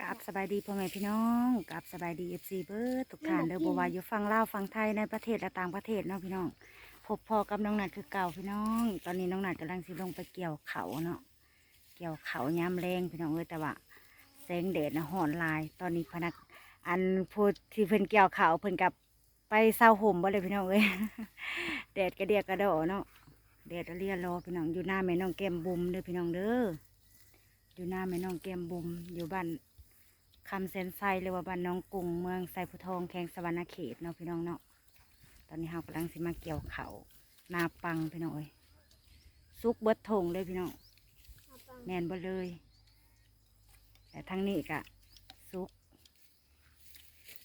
กับสบายดีพ่อแม่พี่น้องกับสบายดีเอฟซีเบิร์ดทุกท่านเด้อบัวาอยู่ฟังลาวฟังไทยในประเทศและต่างประเทศเนาะพี่น้องพบพอกับน้องนัดคือเก่าพี่น้อง ตอนนี้น้องนัดกำลังสิลงไปเกี่ยวเขาเนาะเกี่ยวเขายามแรงพี่น้องเอ้ยแต่ว่าแสงแดดนะห่อนหลาย ตอนนี้พนักอันพูดที่เพิ่นเกี่ยวเขาเพิ่นกับไปเศร้าห่มบ่เลยพี่น้องเอ้ยแดดกระเดียกกระโดอเนาะแดดเรียรอพี่น้องอยู่หน้าแม่น้องแก้มบุมเด้อพี่น้องเด้ออยู่หน้าแม่น้องแก้มบุมอยู่บ้าน คำเซนไซหรือว่าบ้านน้องกรุงเมืองไซพุทองแขงสวรรณเขตเนาะพี่น้องเนาะตอนนี้เรากำลังสิมาเกี่ยวเขานาปังพี่น้องเอ้ยซุกเบิดทงเลยพี่น้องแมนบ่เลย แต่ทั้งนี้กะซุก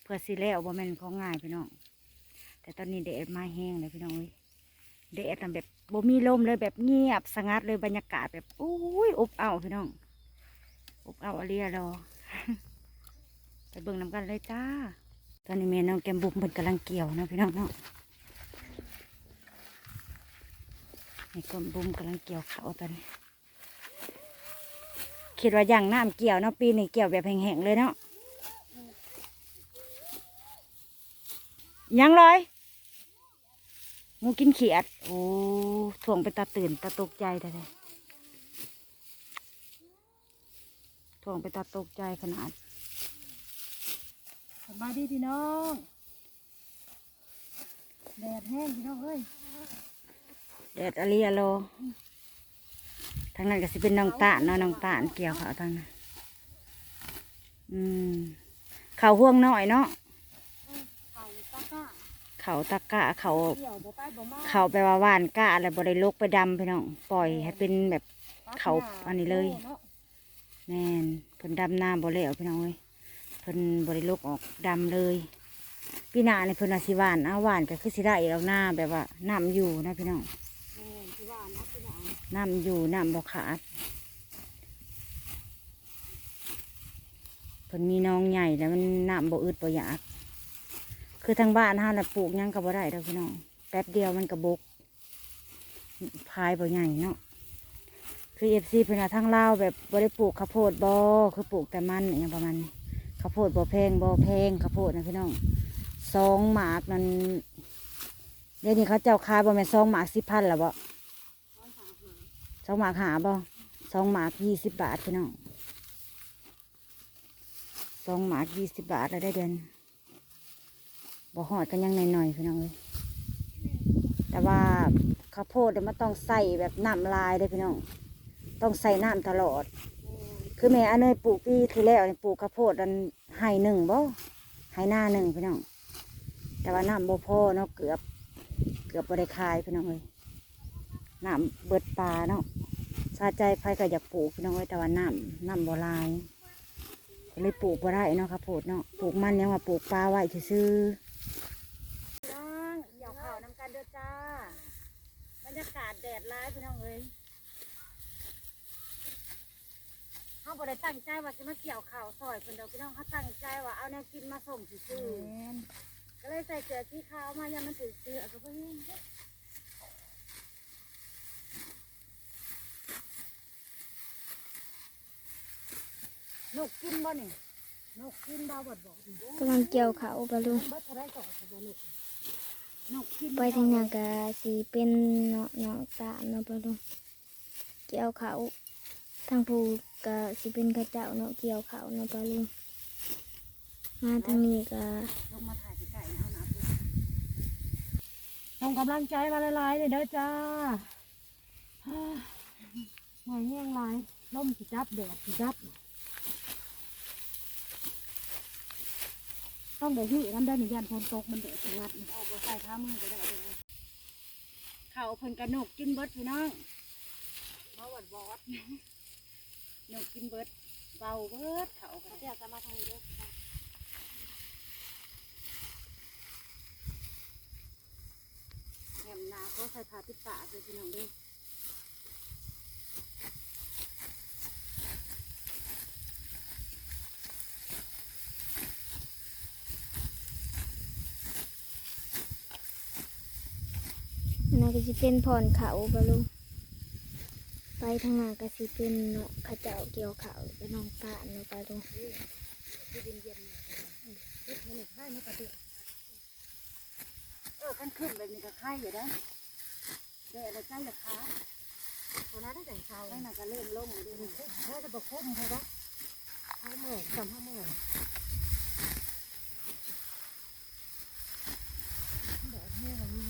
เพื่อสิแล้วบ่แม่นของง่ายพี่น้องแต่ตอนนี้แดดมาแห้งเลยพี่น้องเอ้ยแดดน่ะแบบบ่มีลมเลยแบบเงียบสงัดเลยบรรยากาศแบบอุ้ยอบอ้าวพี่น้องอบอ้าวอะไรอะรอ ไปเบิ่งน้ำกันเลยจ้า ตอนนี้แม่น้องแกมบุ๋มเพิ่นกำลังเกี่ยวนะพี่น้องเนาะแม่กมบุ๋มกำลังเกี่ยวเขาตอนนี้ คิดว่าอย่างน้ำเกี่ยวเนาะปีนี้เกี่ยวแบบแห้งๆเลยเนาะยังเลยงูกินเขียด โอ้ถ่วงไปตาตื่นตาตกใจแต่เลยถ่วงไปตาตกใจขนาด บายดีพี่น้องแดดแห้งพี่น้องเอ้ยแดดอะไรอะโลทางนั้นก็สิเป็นน้องตาลเนาะน้องตาลเกี่ยวเขาทางนั้นอืมเขาห่วงหน่อยเนาะเขาตะกร้าเขาตะกะเขาเกี่ยวบ่ไปบ่มาเขาไปว่าหวานกะอะไรบริลกไปดำพี่น้องปล่อยให้เป็นแบบเขาอันนี้เลยนาะแน่นเพิ่นดำน้ำบ่แล้วพี่น้องเอ้ย เพิ่นบริลกออกดำเลยพี่นาในเพิ่นอาสิหวานเอาหวานก็คือสิได้แล้วหน้าแบบว่าน้ำอยู่นะพี่น้องแม่นที่ว่านะที่ว่าน้ำอยู่น้ำบ่ขาดเพิ่นมีน้องใหญ่แล้วมันน้ำบ่อึดบ่อยาก คือทางบ้านเฮาน่ะปลูกหยังก็บ่ได้ดอกพี่น้องแป๊บเดียวมันก็บกพายบ่ใหญ่เนาะคือ FC เพิ่นว่าทางลาวแบบบ่ได้ปลูกข้าวโพดบ่คือปลูกแต่มันอหย่างประมาณนี้ ข้าวโพดบ่แพงบ่แพงข้าวโพดนะพี่น้องสองหมากมันเดี๋ยวนี้เขาเจ้าขายบ่แม่นสองหมากสิบพันละบ่สองหมากหาบ่สองหมากยี่สิบบาทพี่น้องสองหมากยี่สิบบาทแล้วได้เดือนบ่หอดกันยังหน่อยๆพี่น้องเลยแต่ว่าข้าวโพดเนี่ยวมันต้องใส่แบบน้ำลายเลยพี่น้อง ต้องใส่น้ำตลอด คือแม่อันเนยปลูกปีที่แล้วปลูกข้าวโพดอันไห้หนึ่งบ่ไห้หน้าหนึ่งพี่น้อง แต่ว่าน้ำบ่พอเนาะเกือบ เกือบบ่ได้ขายพี่น้องเลยน้ำเบิดปลาเนาะสาใจไผก็อยากปลูกพี่น้องเอ้ยแต่ว่าน้ำน้ำบ่ลายเลยปลูกบ่ได้เนาะครับโพดเนาะปลูกมันยังว่าปลูกปลาไว้ซื่อน้องเกี่ยวข้าวน้ำกันเด้อจ้าบรรยากาศแดดร้ายพี่น้องเอ้ยเขา บ่ได้ตั้งใจว่าจะมาเกี่ยวข้าวซอยเพิ่นดอกพี่น้องเขาตั้งใจว่าเอาแนวกินมาส่งซื่อๆก็เลยใส่เสื้อสีขาวมายังมันถือเสื้อก็เพิ่นนกกินบ่นี่นกกินบ่บดบอกกำลังเกี่ยวเขาปะลุงเบิดเท่าไรต่อสิบ่นกนกกินไปทางนากาสีเป็นเนาะเนาะตาเนาะปะลุงเกี่ยวเขา ทางภูกะสีเป็นกระเจ้าเนาะเกี่ยวเขาเนาะปะลุงมาทางนี้กะลงมาถ่ายไก่เอานะส่งกำลังใจมาหลายๆเลยเด้อจ้าฮ่าหน่อยแห้งหลายลมสิจับแดดสิจับ ต้องได้ที่น้ำได้หนึ่งยันฝนตกมันแดดสงัดนี่เอาไปใส่ข้ามือก็ได้เด้อเขาเพิ่นกระนกกินเบิดพี่น้องมาวัดบอด นกกินเบิดเบาเบิดเขากันเดี๋ยวจะมาทางนี้เด้อแหมนาก็ใส่ผ้าปิดปากเลยพี่น้องเด้ออันนั่นก็สิเป็นผ่อนเขาปะลุง ไปทางหน้าก็สิเป็นเนาะเขาเจ้าเกี่ยวขาวกับน้องตาเนาะไปลาลุงเออขั้นขึ้นแบบนี้ก็ไข่อยู่ได้เดี๋ยวอะไรใกล้ราคาตอนนั้นได้แต่งเช้าไข่น่ะก็เริ่มลงเลยดิเฮ้ยจะบอกคุ้มใครนะห้าหมื่นสามห้าหมื่นเดี๋ยวให้เรานี่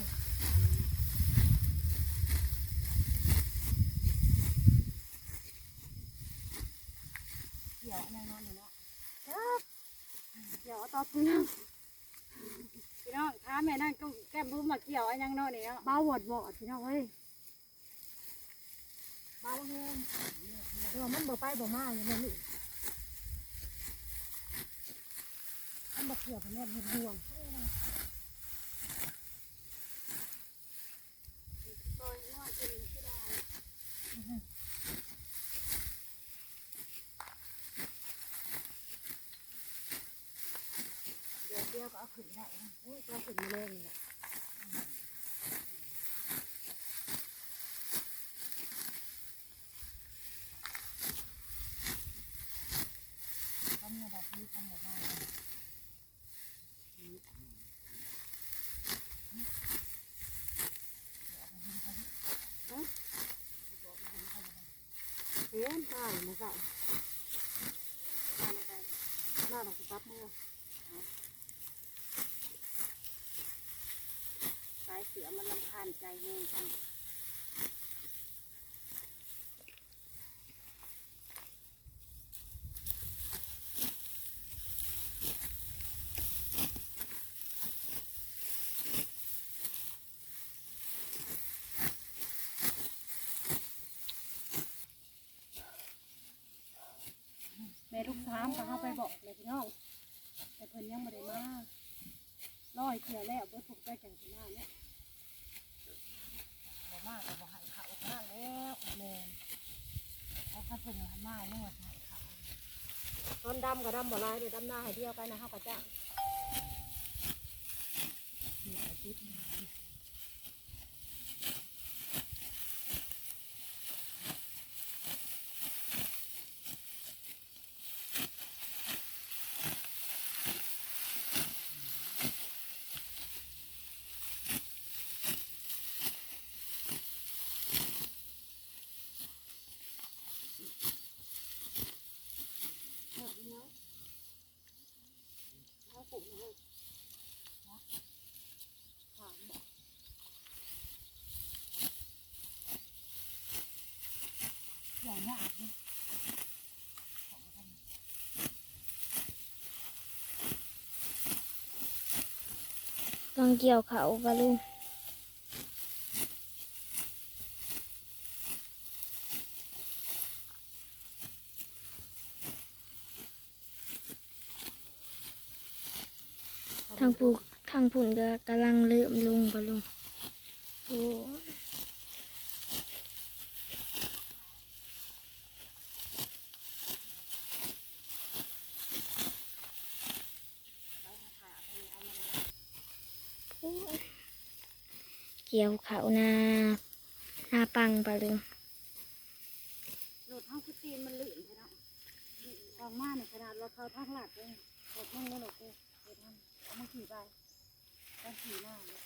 ขียวอันยังนอนอยู่เนาะเกี่ยวเอาต่อพี่น้องพี่น้องท้าแม่นั่งก็แก้มบุ้มมาเกี่ยวอันยังนอนนี่เนาะเบาหวดหวดพี่น้องเอ้ยเบาแห้งเดี๋ยวมันบ่ไปบ่มาอย่างนี้มันบ่เกี่ยวกับแม่เห็นดวง เดี๋ยวเดียวก็เอา ขึ้นได้นะโอ้ยเราขึ้นมาเลยนี่แหละทำเนี่ยแบบนี้ทำแบบนั้นเห็นใช่มาใส่หน้าเราจะตับมือ สาย เสือมันลำคาญใจงจังแม่ลูกสามก็เข้าไปบอกเลยพี่น้องแต่เพิ่นยังไม่ได้มาร้อยเที่ยวแล้วบ่ถูกใจจังสิมาเนี่ย มากก็บ่ใหายเขาขนาดแล้วแมนเขาะเขาเป็นหันมาเนื่องว่าใหายเขาตอนดำกับดำบ่ลายเดี๋ยวดำหน้าให้เดียวกันนะเฮาก็จ้างอ ย่างยากเลยต้องเกี่ยวเขาวปลาลุงทางปูทางผุนก็กำลังเริ่มลงปลาลุงโอ้ เกี่ยวเขาวนาหน้าปังปะลุงโหลดท้องคือตีนมันลื่นใช่เนาะออกมากในขนาดเราเขาทั้งหลัดเลยกดมึงไม่หลดเลยเดี๋ยวทำเอามาขี่ไปก็ขี่หน้าเลย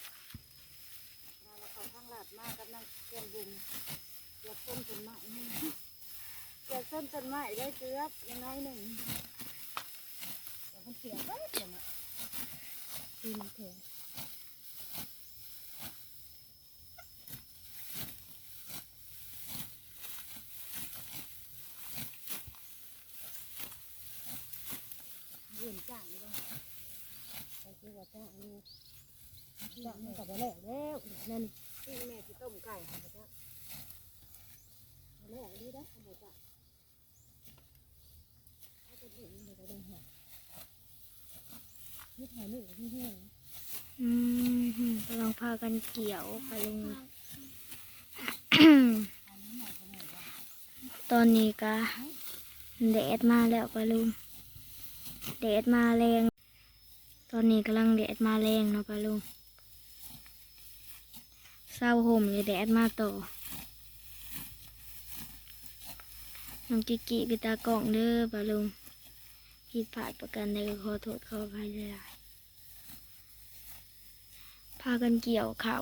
ขนาดเราเขาทั้งหลัดมากกำลังเตรียมบุญเกือบต้นต้นไม้นี่เกือบต้นต้นไม้ได้เกือบยังไงหนึ่งแต่มันเสียไปเดี๋ยวนี้ตีนเถอะ เห็นจ้างเลย ไปคือว่าจ้างนี่จ้างมันก็บ่แล้วแล้วนั่น ที่แม่ที่ต้มไก่ค่ะจ้า บ่แล้วดีนะบ่จ้างถ้าจะเห็นเดี๋ยวก็ได้หา นี่ถ่ายนี่นี่แห้งอืมกำลังพากันเกี่ยวปะลุง ตอนนี้ก็แดดมาแล้วปะลุงแดดมาแรง ตอนนี้กำลังแดดมาแรงเนาะปะลุงเศร้าห่มเลยแดดมาต่อน้องกิกกิคือตากล่องเด้อปะลุงผิดพลาดประกันใดก็ขอโทษขออภัยหลาย พากันเกี่ยวเขา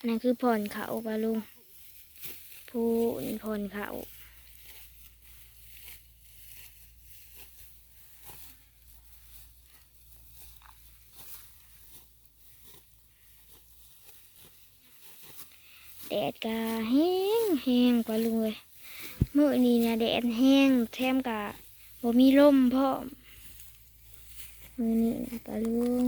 อันนั้นคือผ่อนเขาปะลุงพูนผ่อนเขาแดดกะแห้งแห้งปะลุงเลยเมื่อนี้เนี่ยแดดแห้งแถมกะบ่มีลมพร้อมมือนี้นะปะลุง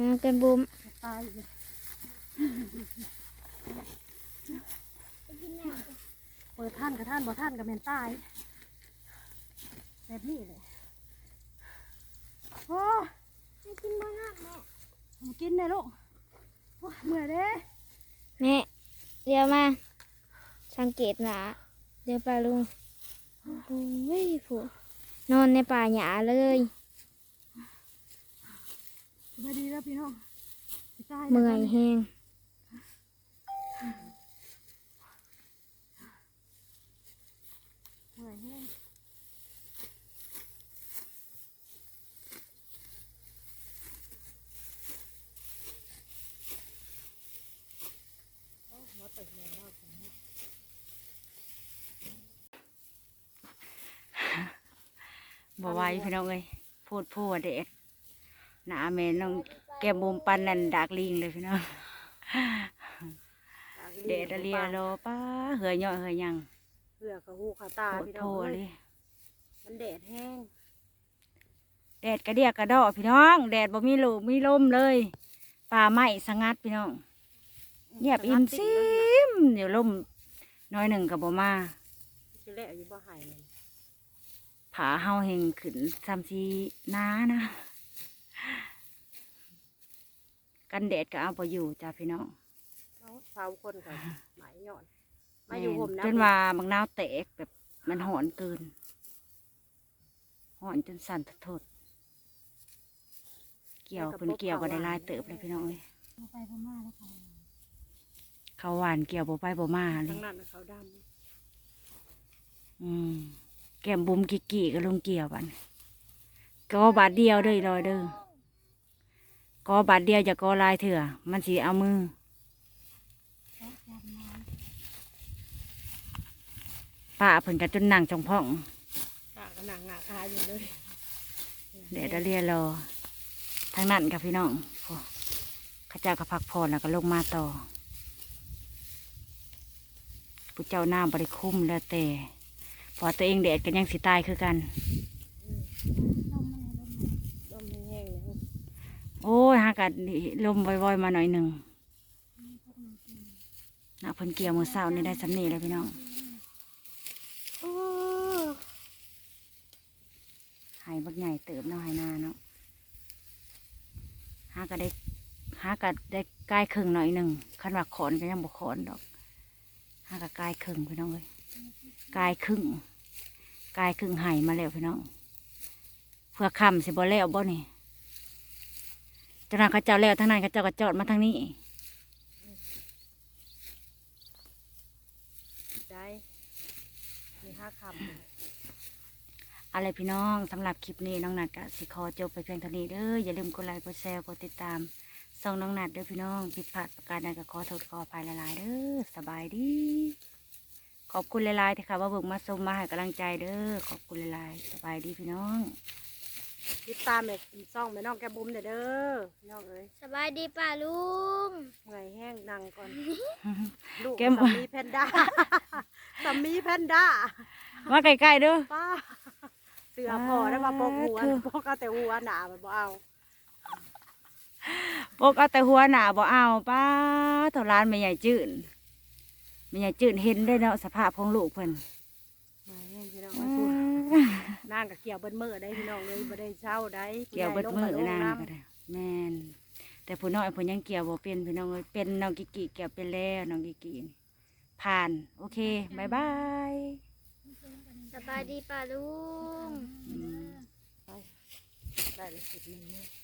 อ่ากันบุมตายเลยเปิดท่านกับท่านบ่ท่านกับแมนตายแบบนี้เลยโอ้กินบ้างแม่มากินเลยลูกโอ้ยเมื่อยเด้แม่เดี๋ยวมาสังเกตหนาเดี๋ยวปลาลุงโอ้ยผู้นอนในป่าหยาเลย สบายดีแล้วพี่น้องสิตายเมื่อยแห้งเมื่อยแห้งโอ้หมอตึกแม่นมากผมเนี่ยบ่ไหวพี่น้องเอ้ยพูดพูดเด็ด หนาแม่น้องแก้มบุมปันนั่นดากลิงเลยพี่น้องเด็ดอะเลียโลป้าเหือยย่อยเหือยหยังเพื่อเขาหูเขาตาโพดพี่โพน้องเลเอ้ยยมันแดดแห้งแดดกระเดียกกระดอพี่น้อง แดดบ่มีลูกมีลมเลยป่าไม้สงัดพี่น้องเงียบอิ่มซิมเดี๋ยวลมน้อยหนึ่งกับบ่มาจะแลอยู่บ่หายเลยผาเฮาเฮงขึ้นซ้ำซีน้านะ กันแดดก็เอาไปอยู่จ้าพี่น้องเอาสาวคนกับหมายหย่อนมาอยู่ผมนะจนว่าบางนาวแตกแบบมันหอนเกินหอนจนสั่นทะทดเกี่ยวเป็นเกี่ยวก็ได้หลายเติบเลยพี่น้องเอ้ยไปพม่าแล้วค่ะเขาหวานเกี่ยวบ่ไปบ่มาเลทั้ยงนั้นน่ะเขาดอืมแก้มบุมกิกกี่ก็ลงเกี่ยวบันก็บาทเดียวเด้อลอยเด้อ ก็บาทเดียวจะก็ลายเถื่อ มันสีเอามือป้าเพิ่นกันจนหนังจงพ่องำกากระหนังหงาคาอยู่เลยเดี๋ยวจะเรียนรอทางนั้นกับพี่น้องโอ้ข้าเจ้าก็พักผ่อนแล้วก็ลงมาต่อผู้เจ้าหน้าบริคุ้มแล้วแต่เพอตัวเองแดดก็ยังสิตายคือกัน ลมแห้งๆเลย โอ้ยหากัดลมว่อยๆมาหน่อยหนึ่งนักเพิ่นเกี่ยวมือเศร้านี่ได้สำเนีแล้วพี่น้องหายบักใหญ่เติบเนาะหายนาเนาะหาก็ได้หาก็ได้ใกล้ครึ่งหน่อยหนึ่งคันว่าขอนก็ยังบ่ขอนดอกหาก็ใกล้ครึ่งพี่น้องเลยใกล้ครึ่งใกล้ครึ่งหายมาแล้วพี่น้องเพื่อคำสิบ่แล้วบ่นี่ เจ้าหน้าเขาเจ้าแล้วทางนั้นเขาเจ้าก็จอดมาทางนี้ได้มีห้าคอะไรพี่น้องสำหรับคลิปนี้น้องนัดก็สิขอจบไปเพียงเท่านี้เด้ออย่าลืมกดไลค์กดแชร์กดติดตามส่องน้องนัดเด้อพี่น้องผิดพลาดประการใดก็ขอโทษขออภัยหลายๆเด้อสบายดี ขอบคุณหลายๆที่ค่ะว่าเบิ่งมาชมมาให้กำลังใจเด้อขอบคุณหลายๆสบายดีพี่น้อง ติดตามแม่ซ่องแม่น้องแกบุ้มเด้อเด้อพี่น้องเอ้ยสบายดีป่าลุงเมื่อยแห้งนั่งก่อน ลูกแก้มสามีแพนด้าสามีแพนด้ามาใกล้ๆเด้อป้าเสือพอได้มาปกหัวเธอปกเอาแต่หัวหนามันบ่เอาปกเอาแต่หัวหน้าบ่เอาป้าเท่าร้านแม่ใหญ่จืดแม่ใหญ่จืดเห็นได้เนาะสภาพของลูกเพิ่น เมื่อยแห้งพี่น้องมา สู้นั่งกับเกี่ยวเบิ้มือได้พี่น้องเลยบ่ได้เช้าได้เกี่ยวเบิดมือผู้ใหญ่ลนางงก็ไปลงได้แม่นแต่ผู้น้อยผู้ยังเกี่ยวบ่เป็นพี่น้องเอ้ยเป็นน้องกิกิเกี่ยวเป็นแล้วน้องกิกินี่ผ่าน โอเคบายบายสบายดีป่าลุงอืมน้ำได้เลยสิบหนึ่งมื้อ